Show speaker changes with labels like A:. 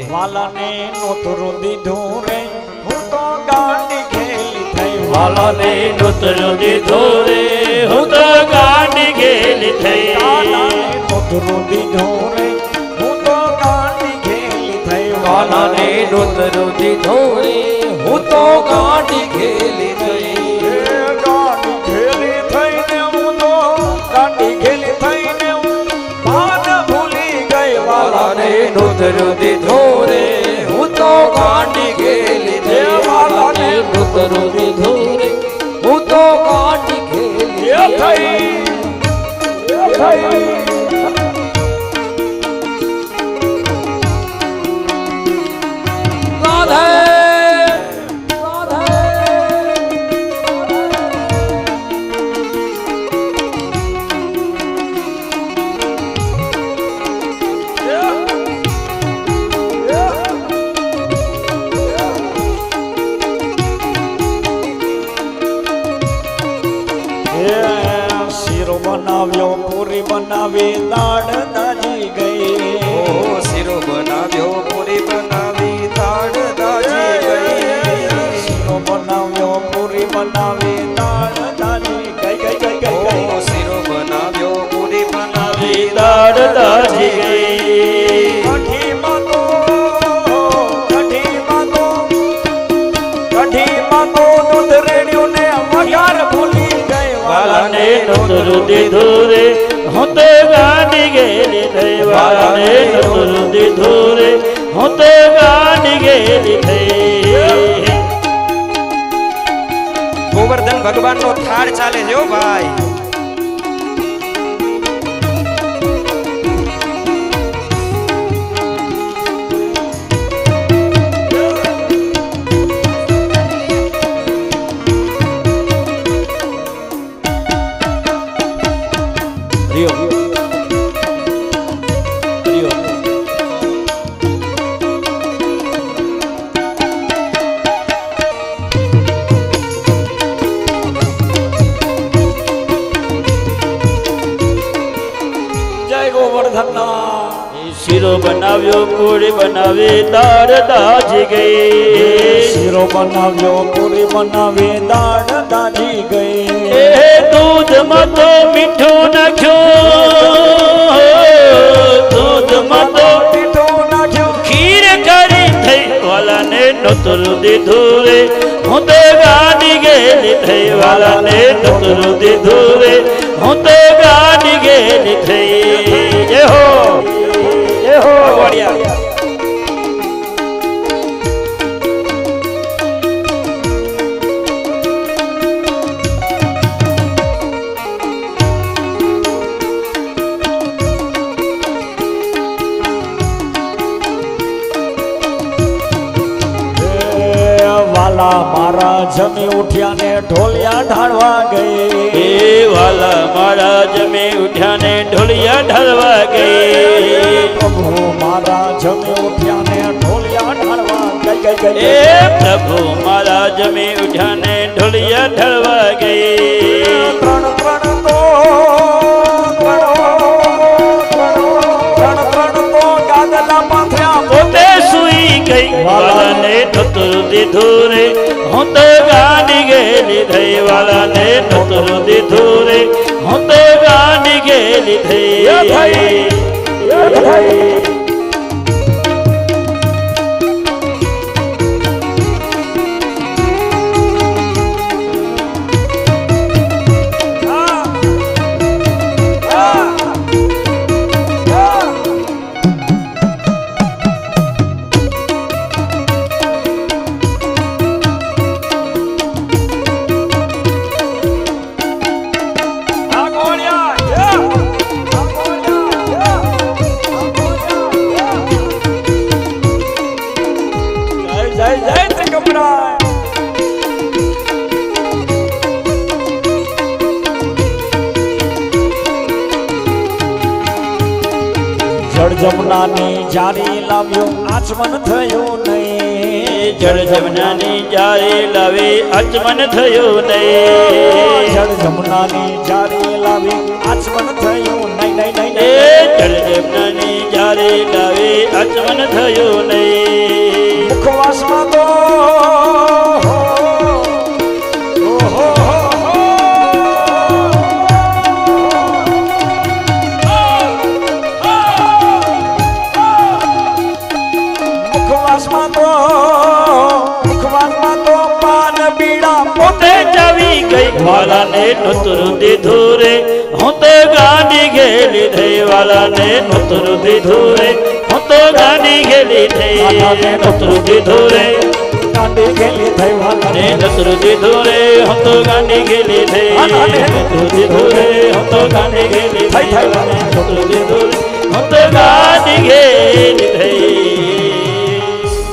A: વાલાને નોતરું દીધું રે. હું તો ગાંડી ગેલી થઈ
B: વાલાને નોતરું દીધું રે. હું તો ગાંડી ગેલી થઈ.
A: વાલાને નોતરું દીધું રે. હું તો ગાંડી ખેલી થઈ
B: વાલાને નોતરું દીધું રે. હું તો ગાંડી ગેલી થઈ. દીધો દીધું રે હું તો ગાંડી
A: બનાવ્યો પૂરી બનાવી દાડ દાજી ગઈ.
B: શીરો બનાવ્યો પૂરી બનાવી વાલાને નોતરું દીધું હું તો ગાડી ગેલી થઈ વાલાને નોતરું ધૂરે હું તો ગાડી ગેલી થઈ.
C: ગોવર્ધન ભગવાન નો થાળ ચાલે છે ભાઈ.
A: 六。
B: 有，બનાવ્યો પૂરી બનાવી દાળ દાજી ગઈ.
A: શીરો બનાવ્યો પૂરી બનાવી દાળ દાજી ગઈ.
B: એ દૂધમાં તો મીઠું નાખ્યું. દૂધમાં તો
A: મીઠું નાખ્યું.
B: ખીર કરી થઈ વાલાને નોતરું દીધું રે. હું તો ગાડી ગયેલી થઈ વાલાને નોતરું દીધું રે. હું તો ગાડી ગેલી થઈ
A: Yeah. વાલા મારા જમી ઉઠ્યા ને ઢોલિયા ઢાળવા ગઈ.
B: એ વાલા મારા જમી ઉઠ્યા ને ઢોલિયા ઢાળવા ગઈ.
A: પ્રભુ મારા જમી ઉઠ્યા ને ઢોલિયા ઢાળવા ગઈ ગઈ
B: એ પ્રભુ મારા જમી ઉઠ્યા ને ઢોલિયા ઢળવા ગઈ. વાલાને નતું દીધું રે હું તો ગાડી ગયેલી થઈ વાલાને નતું દીધું રે હું તો
A: જળ જમનાની જારી લાવ્યો આચમન થયું નહીં.
B: જળ જમનાની જારે લાવે અચમન થયું નહીં.
A: જળ જમનાની જારી લાવી આચમન થયું નહીં નહીં નહીં
B: જળ જમનાની જારે લાવે અચમન થયું આકાશમાં તો ભગવાનમાં તો પાન બીડા પોતે જવી ગઈ વાલાને નતુર દીધું રે હું તો ગાડી ગેલી થઈ વાલાને નતુર દીધું રે હું તો ગાડી ગેલી થઈ વાલાને નતુર દીધું રે
A: ગાંડી ગેલી થઈ
B: વાલાને નતુર દીધું રે હું તો ગાંડી ગેલી થઈ નતુર દીધું રે હું તો ગાંડી ગેલી થઈ થઈ વાલાને નતુર દીધું રે હું તો ગાંડી ગેલી થઈ